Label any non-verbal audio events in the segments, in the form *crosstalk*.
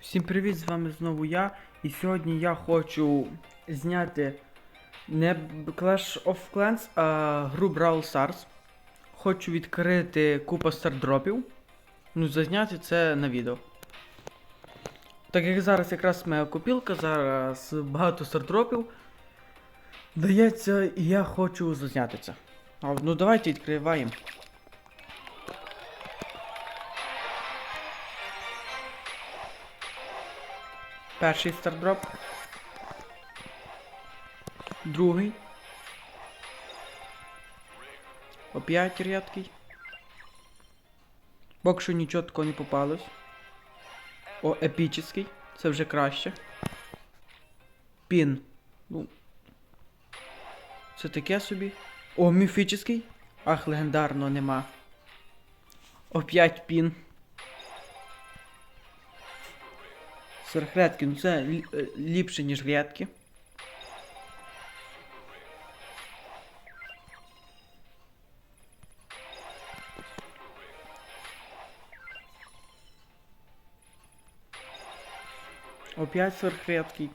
Всім привіт, з вами знову я. І сьогодні я хочу зняти не Clash of Clans, а гру Brawl Stars. Хочу відкрити купа стардропів. Ну, зазняти це на відео. Так як зараз якраз моя копілка, зараз багато стардропів. Дається, і я хочу зазняти це. Ну давайте відкриваємо. Перший стардроп. Другий. Опять рядкий. Поки що нічого такого не попалось. О, епічний. Це вже краще. Пін. Ну. Це таке собі. О, міфічний. Ах, легендарного нема. Опять пін. Сверхрядки, ну це е, ліпше, ніж рядки. Опять сверхрядкий.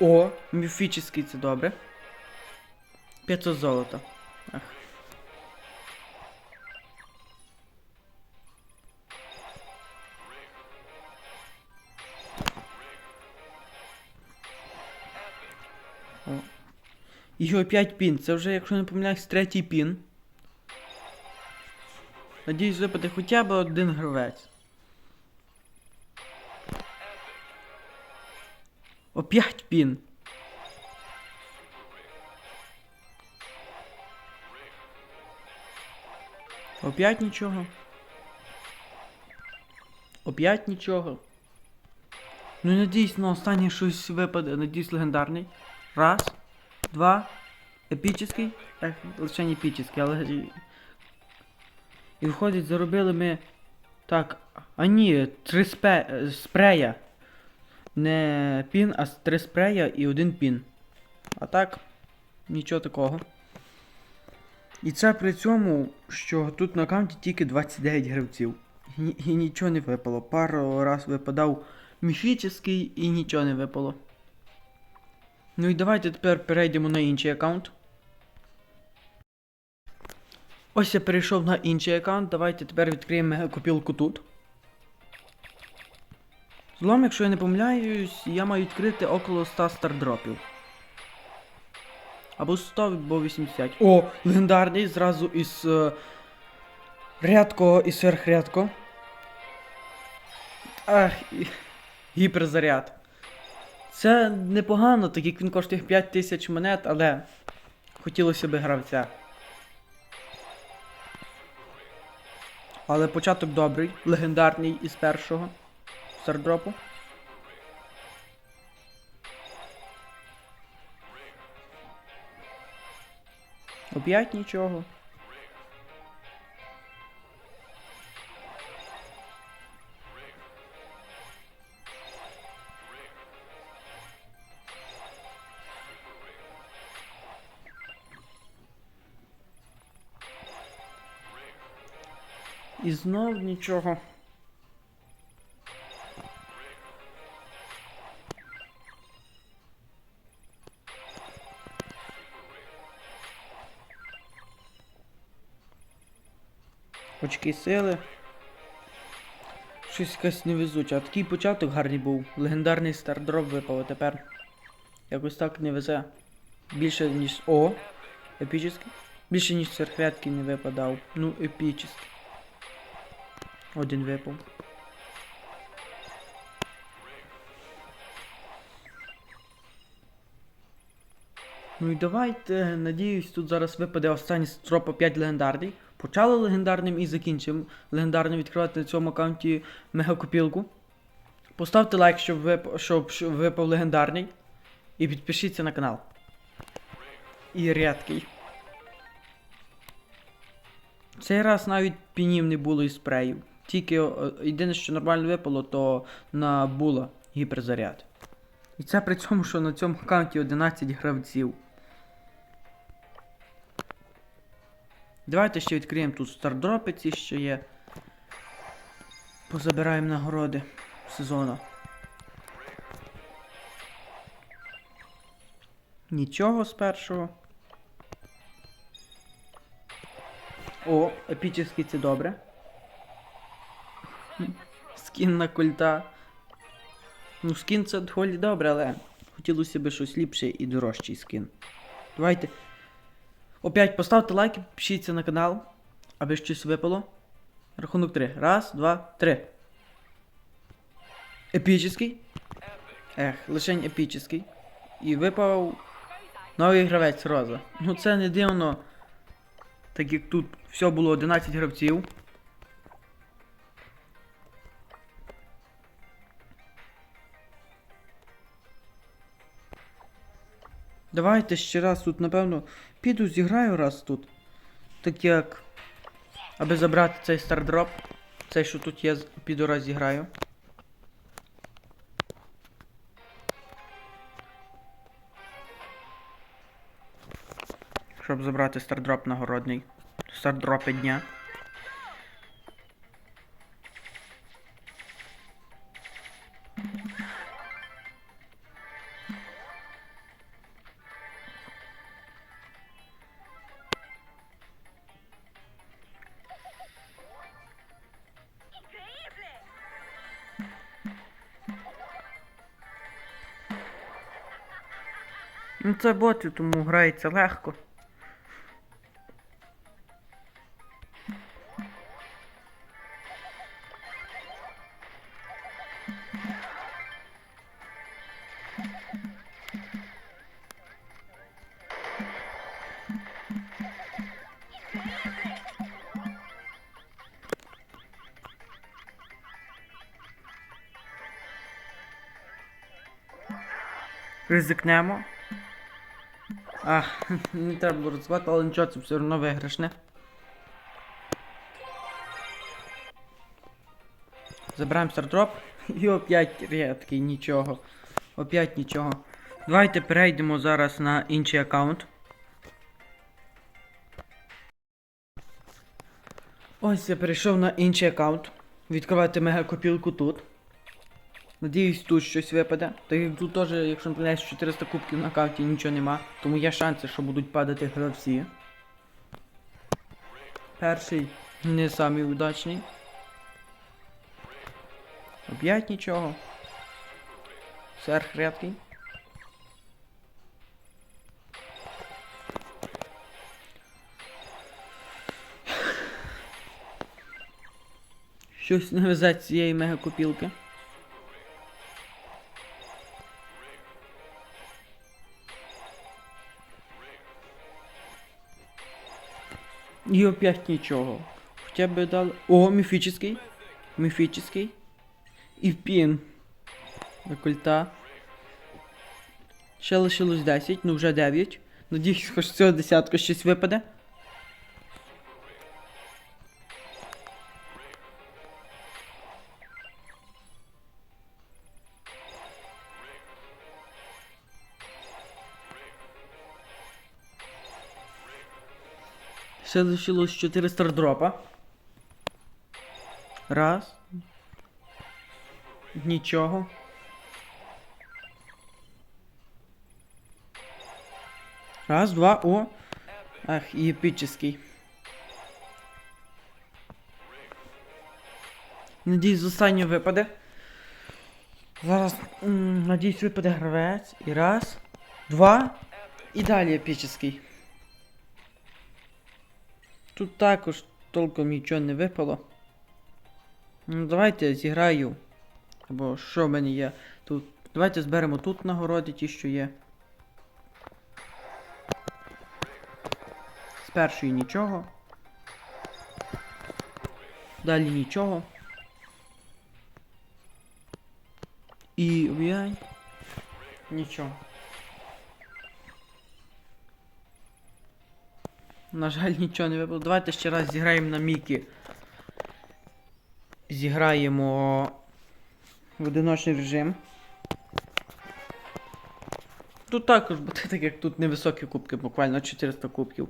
О, міфічний це добре. 500 золота. Ах. І опять пін. Це вже, якщо не помиляюсь, третій пін. Надіюсь, випаде хоча б один гравець. Опять пін. Опять нічого. Опять нічого. Ну надіюсь, на останнє щось випаде. Надіюсь, легендарний. Раз, два, епічний. Ех, лише не епічний, але. і- виходить, заробили ми. Так. А ні, три спе... спрея. Не пін, а три спрея і один пін. А так, нічого такого. І це при цьому, що тут на аккаунті тільки 29 гравців. І, і нічого не випало. Пару раз випадав міфічний і нічого не випало. Ну і давайте тепер перейдемо на інший аккаунт. Ось я перейшов на інший аккаунт. Давайте тепер відкриємо мегакопілку тут. Злом, якщо я не помиляюсь, я маю відкрити около 100 стардропів. Або 100, або 80. О, легендарний зразу із е, рядко і сверхрядко. Ах, і... гіперзаряд. Це непогано, так як він коштує 5000 монет, але хотілося б гравця. Але початок добрий, легендарний із першого стардропу. Оп'ять нічого. Знов нічого. Очки сили. Щось якась невезуча. А такий початок гарний був. Легендарний стардроп випав, а тепер. Якось так не везе. Більше ніж. О! Епічний. Більше ніж серхрядки не випадав. Ну, епічний. Один випав. Ну і давайте, надіюсь, тут зараз випаде останній строп опять легендарний. Почали легендарним і закінчимо легендарним відкривати на цьому аккаунті мегакопілку. Поставте лайк, щоб, вип... щоб випав легендарний. І підпишіться на канал. І рядкий. Цей раз навіть пінів не було і спреїв. Тільки єдине, що нормально випало, то на була гіперзаряд. І це при цьому, що на цьому аккаунті 11 гравців. Давайте ще відкриємо тут стардропи ці що є. Позабираємо нагороди сезону. Нічого з першого. О, епічний це добре. Скін на культа. Ну, скін це доволі добре, але хотілося б щось ліпше і дорожчий скін. Давайте. Опять поставте лайк підпишіться на канал, аби щось випало. Рахунок 3. Раз, два, три. Епічний. Ех, лишень епічний. І випав новий гравець Роза. Ну це не дивно. Так як тут все було 11 гравців. Давайте ще раз тут, напевно, піду зіграю раз тут. Так як. Аби забрати цей стардроп. Цей, що тут з- піду раз зіграю. Щоб забрати стардроп нагородний. Стардропи дня. Ну це боти, тому грається легко. Ризикнемо. А, не треба було ризикувати, але нічого, це все одно виграшне. Забираємо стардроп. *laughs* І опять рядкий, нічого. Опять нічого. Давайте перейдемо зараз на інший аккаунт. Ось я перейшов на інший аккаунт. Відкривати мегакопілку тут. Надіюсь, тут щось випаде. Так як тут теж, якщо не 400 кубків на аккаунті нічого нема. Тому є шанси, що будуть падати гравці. Перший не самий удачний. Оп'ять нічого. Сверх рядкий. Щось не везе цієї мегакопілки. І опять нічого. Хоча б дали. О, міфічний. Міфічний. І пін. До культа. Ще лишилось 10, ну вже 9. Надіюсь, хоч цього десятка щось випаде. Ще лишилось 4 стардропа. Раз. Нічого. Раз, два, о. Ах, і епічний. Надіюсь, з останнього випаде. Зараз, надіюсь, випаде гравець. І раз, два. І далі епічний. Тут також толком нічого не випало. Ну, давайте зіграю. Або що в мене є тут. Давайте зберемо тут нагороди ті, що є. З першої нічого. Далі нічого. І. Нічого. На жаль, нічого не випало. Давайте ще раз зіграємо на Мікі. Зіграємо в одиночний режим. Тут також буде так, як тут невисокі кубки, буквально 400 кубків.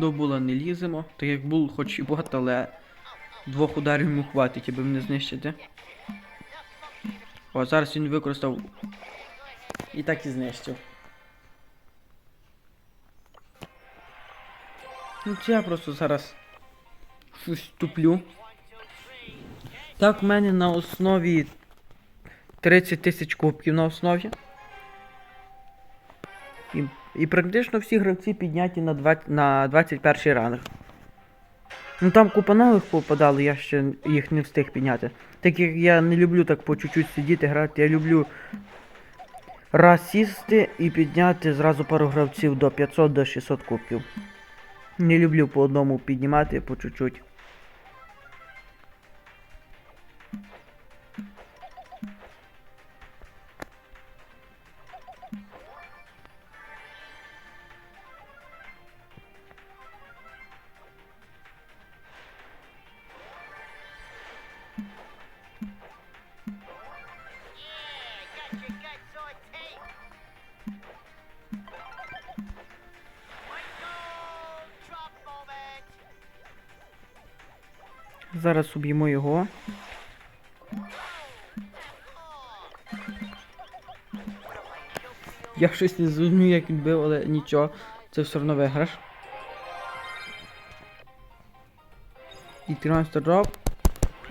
До була не ліземо, так як був хоч і бот, але двох ударів йому хватить, аби мене знищити. О, зараз він використав. І так і знищив. Ну це я просто зараз щось туплю. Так, в мене на основі 30 тисяч кубків на основі. І, і практично всі гравці підняті на, 20, на 21 ранг. Ну там купа нових попадали, я ще їх не встиг підняти. Так як я не люблю так по чуть-чуть сидіти, грати, я люблю раз сісти і підняти зразу пару гравців до 500 до 600 кубків. Не люблю по одному піднімати по чуть-чуть. Зараз уб'ємо його. Я щось не зрозумів, як він бив, але нічого. Це все одно виграш. І 13 дроп.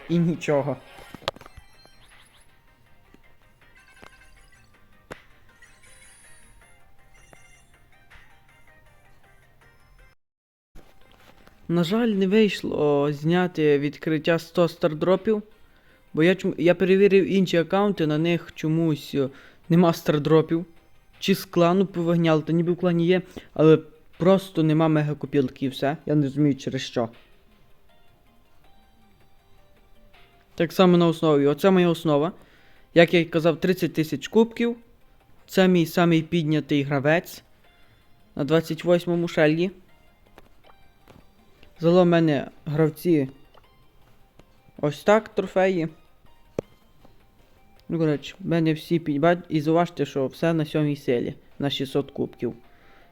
І нічого. На жаль, не вийшло зняти відкриття 100 стардропів. Бо я, я перевірив інші аккаунти, на них чомусь е, нема стардропів. Чи з клану повигняли, та ніби в клані є, але просто нема мегакопілки і все. Я не розумію через що. Так само на основі. Оце моя основа. Як я й казав, 30 тисяч кубків. Це мій самий піднятий гравець. На 28-му шельї. Зало в мене гравці. Ось так трофеї. Ну, коротше, в мене всі підбать. І зауважте, що все на сьомій силі на 600 кубків.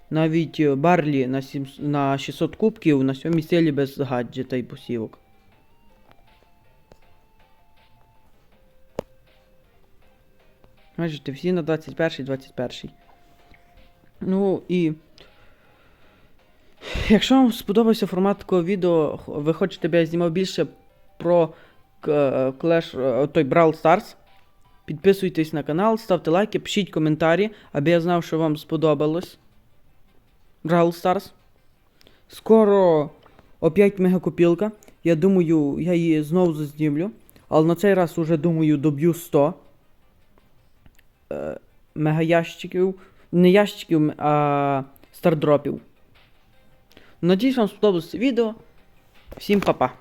Навіть е, Барлі на, 7, на 600 кубків на сьомій силі без гаджета і посівок. Бачите, всі на 21 21 Ну і. Якщо вам сподобався формат такого відео, ви хочете, щоб я знімав більше про Clash, е, той Brawl Stars, підписуйтесь на канал, ставте лайки, пишіть коментарі, аби я знав, що вам сподобалось. Brawl Stars. Скоро опять мегакопілка. Я думаю, я її знову зазнімлю. Але на цей раз уже думаю доб'ю 100 е, мегаящиків. Не ящиків, а стардропів. Надіюсь, вам сподобалось відео. Всім па-па.